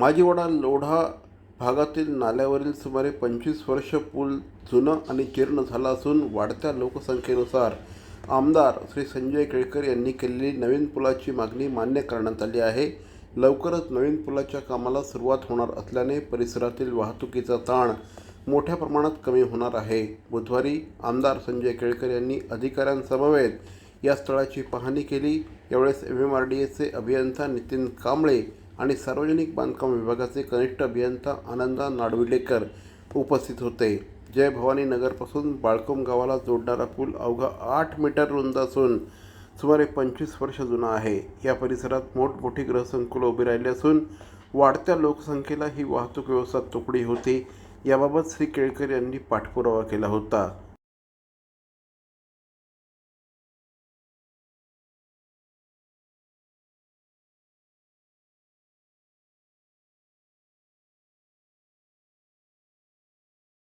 माजीवाडा लोढा भागातील नाल्यावरील सुमारे पंचवीस वर्ष पूल जुनं आणि जीर्ण झाला असून वाढत्या लोकसंख्येनुसार आमदार श्री संजय केळकर यांनी केलेली नवीन पुलाची मागणी मान्य करण्यात आली आहे. लवकरच नवीन पुलाच्या कामाला सुरुवात होणार असल्याने परिसरातील वाहतुकीचा ताण मोठ्या प्रमाणात कमी होणार आहे. बुधवारी आमदार संजय केळकर यांनी अधिकाऱ्यांसमवेत या स्थळाची पाहणी केली. यावेळेस एम एम आर डी एचे अभियंता नितीन कांबळे आणि सार्वजनिक बांधकाम विभागाचे कनिष्ठ अभियंता आनंदा नाडविलेकर उपस्थित होते. जय भवानी नगरपासून बाळकोम गावाला जोडणारा पूल अवघा आठ मीटर रुंद असून सुमारे पंचवीस वर्ष जुना आहे. या परिसरात मोठमोठी गृहसंकुलं उभी राहिली असून वाढत्या लोकसंख्येला ही वाहतूक व्यवस्था तुकडी होती. याबाबत श्री केळकर यांनी पाठपुरावा केला होता.